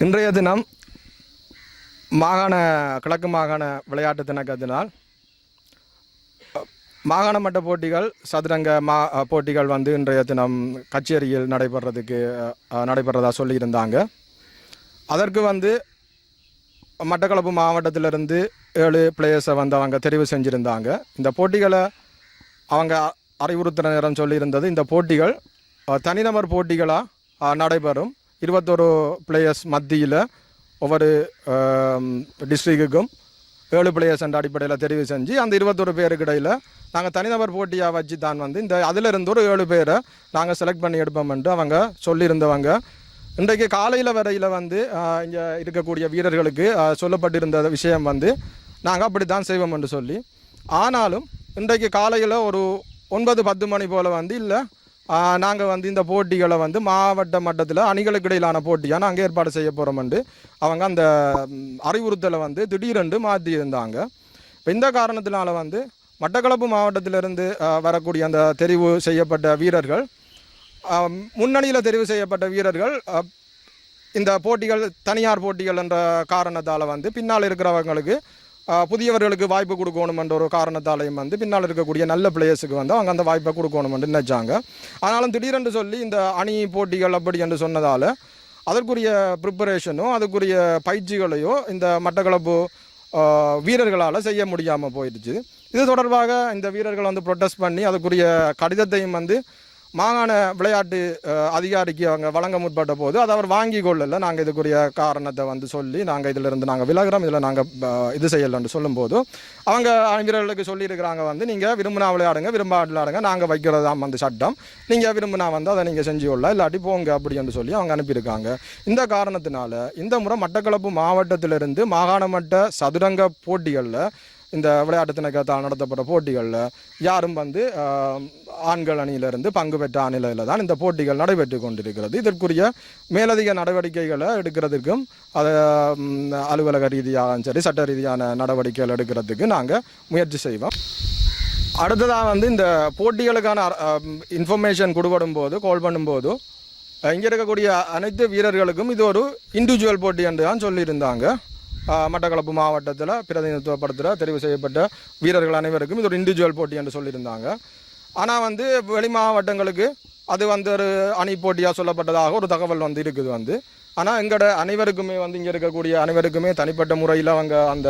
இன்றைய தினம் மாகாண கிழக்கு மாகாண விளையாட்டு திணக்கத்தினால் மாகாண மட்ட போட்டிகள் சதுரங்க மா போட்டிகள் வந்து இன்றைய தினம் கச்சேரியில் நடைபெறதுக்கு அ, நடைபெறதா சொல்லியிருந்தாங்க. அதற்கு வந்து மட்டக்களப்பு மாவட்டத்திலிருந்து ஏழு பிளேயர்ஸை வந்து அவங்க தெரிவு செஞ்சுருந்தாங்க. இந்த போட்டிகளை அவங்க அறிவுறுத்தின நேரம் சொல்லியிருந்தது இந்த போட்டிகள் தனிநபர் போட்டிகளாக நடைபெறும். இருபத்தொரு பிளேயர்ஸ் மத்தியில் ஒவ்வொரு டிஸ்ட்ரிக்ட்டுக்கும் ஏழு பிளேயர்ஸ் என்ற அடிப்படையில் தெரிவு செஞ்சு அந்த இருபத்தொரு பேருக்கு இடையில் நாங்கள் தனிநபர் போட்டியாக வச்சு தான் வந்து இந்த அதிலிருந்து ஒரு ஏழு பேரை நாங்கள் செலக்ட் பண்ணி எடுப்போம்ன்ட்டு அவங்க சொல்லியிருந்தவங்க. இன்றைக்கு காலையில் வரையில் வந்து இங்கே இருக்கக்கூடிய வீரர்களுக்கு சொல்லப்பட்டிருந்த விஷயம் வந்து நாங்கள் அப்படி தான் செய்வோம் என்று சொல்லி ஆனாலும் இன்றைக்கு காலையில் ஒரு ஒன்பது பத்து மணி போல் வந்து இல்லை நாங்கள் வந்து இந்த போட்டிகளை வந்து மாவட்ட மட்டத்தில் அணிகளுக்கு இடையிலான போட்டியாக நாங்கள் ஏற்பாடு செய்ய போகிறோம்ண்டு அவங்க அந்த அறிவுறுத்தலை வந்து திடீரென்று மாற்றி இருந்தாங்க. இப்போ இந்த காரணத்தினால வந்து மட்டக்களப்பு மாவட்டத்திலிருந்து வரக்கூடிய அந்த தெரிவு செய்யப்பட்ட வீரர்கள் முன்னணியில் தெரிவு செய்யப்பட்ட வீரர்கள் இந்த போட்டிகள் தனியார் போட்டிகள் என்ற காரணத்தால் வந்து பின்னால் இருக்கிறவங்களுக்கு புதியவர்களுக்கு வாய்ப்பு கொடுக்கணுமென்ற ஒரு காரணத்தாலையும் வந்து பின்னால் இருக்கக்கூடிய நல்ல பிளேயர்ஸுக்கு வந்து அவங்க அந்த வாய்ப்பை கொடுக்கணுமென்று நினைச்சாங்க. ஆனாலும் திடீரென்று சொல்லி இந்த அணி போட்டிகள் அப்படி என்று சொன்னதால் அதற்குரிய ப்ரிப்பரேஷனோ அதுக்குரிய பயிற்சிகளையோ இந்த மட்டக்களப்பு வீரர்களால் செய்ய முடியாமல் போயிடுச்சு. இது தொடர்பாக இந்த வீரர்கள் வந்து ப்ரொட்டஸ்ட் பண்ணி அதுக்குரிய கடிதத்தையும் வந்து மாகாண விளையாட்டு அதிகாரிக்கு அவங்க வழங்க முற்பட்ட போது அதை அவர் வாங்கி கொள்ளல. நாங்கள் இதுக்குரிய காரணத்தை வந்து சொல்லி நாங்கள் இதிலிருந்து நாங்கள் விலகிறோம். இதில் நாங்கள் இது செய்யலைன்னு சொல்லும்போது அவங்க வீரர்களுக்கு சொல்லியிருக்கிறாங்க வந்து நீங்கள் விரும்பினா விளையாடுங்க விரும்பா விளையாடுங்க நாங்கள் வைக்கிறதாம் வந்து சட்டம். நீங்கள் விரும்பினா வந்து அதை நீங்கள் செஞ்சு கொள்ள இல்லாட்டி போங்க அப்படின்னு சொல்லி அவங்க அனுப்பியிருக்காங்க. இந்த காரணத்தினால இந்த முறை மட்டக்களப்பு மாவட்டத்திலிருந்து மாகாண மட்ட சதுரங்க போட்டிகளில் இந்த விளையாட்டு திணைக்கத்தால் நடத்தப்பட்ட போட்டிகளில் யாரும் வந்து ஆண்கள் அணியிலிருந்து பங்கு பெற்ற அணியில் தான் இந்த போட்டிகள் நடைபெற்று கொண்டிருக்கிறது. இதற்குரிய மேலதிக நடவடிக்கைகளை எடுக்கிறதுக்கும் அதை அலுவலக ரீதியாகவும் சரி சட்ட ரீதியான நடவடிக்கைகள் எடுக்கிறதுக்கு நாங்கள் முயற்சி செய்வோம். அடுத்ததாக வந்து இந்த போட்டிகளுக்கான இன்ஃபர்மேஷன் கொடுபடும் போது கால் பண்ணும்போது இங்கே இருக்கக்கூடிய அனைத்து வீரர்களுக்கும் இது ஒரு இண்டிவிஜுவல் போட்டி என்று தான் சொல்லியிருந்தாங்க. மட்டக்களப்பு மாவட்டத்தில் பிரதிநிதித்துவப்படுத்துகிற தெரிவு செய்யப்பட்ட வீரர்கள் அனைவருக்கும் இது ஒரு இண்டிவிஜுவல் போட்டி என்று சொல்லியிருந்தாங்க. ஆனால் வந்து வெளி மாவட்டங்களுக்கு அது வந்து ஒரு அணி போட்டியாக சொல்லப்பட்டதாக ஒரு தகவல் வந்து இருக்குது வந்து. ஆனால் எங்களோட அனைவருக்குமே வந்து இங்கே இருக்கக்கூடிய அனைவருக்குமே தனிப்பட்ட முறையில் அவங்க அந்த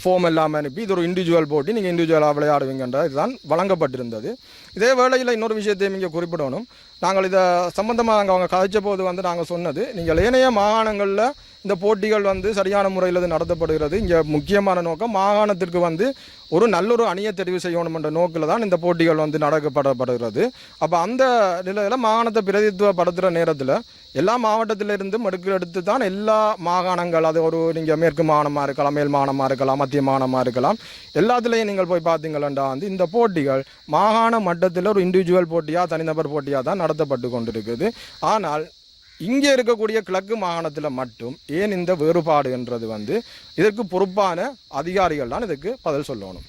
ஃபோம் எல்லாம் அனுப்பி இது ஒரு இண்டிவிஜுவல் போட்டி. நீங்கள் இண்டிவிஜுவலாக விளையாடுவீங்கன்ற இதுதான் வழங்கப்பட்டிருந்தது. இதே வேளையில் இன்னொரு விஷயத்தையும் இங்கே குறிப்பிடணும். நாங்கள் இதை சம்பந்தமாக நாங்கள் அவங்க கதைச்ச போது வந்து நாங்கள் சொன்னது நீங்கள் ஏனைய மாகாணங்களில் இந்த போட்டிகள் வந்து சரியான முறையில் நடத்தப்படுகிறது. இங்கே முக்கியமான நோக்கம் மாகாணத்திற்கு வந்து ஒரு நல்ல ஒரு அணியை தெரிவு செய்யணும் என்ற நோக்கில் தான் இந்த போட்டிகள் வந்து நடக்கப்படப்படுகிறது அப்போ அந்த நிலையில் மாகாணத்தை பிரதித்துவப்படுத்துகிற நேரத்தில் எல்லா மாவட்டத்திலிருந்தும் எடுக்க எடுத்து தான் எல்லா மாகாணங்கள் அது ஒரு நீங்கள் மேற்கு மாகாணமாக இருக்கலாம் மேல் மாகாணமாக இருக்கலாம் மத்திய மாகாணமாக இருக்கலாம் எல்லாத்துலேயும் நீங்கள் போய் பார்த்தீங்களா வந்து இந்த போட்டிகள் மாகாண மட்டத்தில் ஒரு இண்டிவிஜுவல் போட்டியாக தனிநபர் போட்டியாக தான் நடத்தப்பட்டு கொண்டிருக்குது. ஆனால் இங்கே இருக்கக்கூடிய கிழக்கு மாகாணத்தில் மட்டும் ஏன் இந்த வேறுபாடு என்றது வந்து இதற்கு பொறுப்பான அதிகாரிகள் தான் இதுக்கு பதில் சொல்லணும்.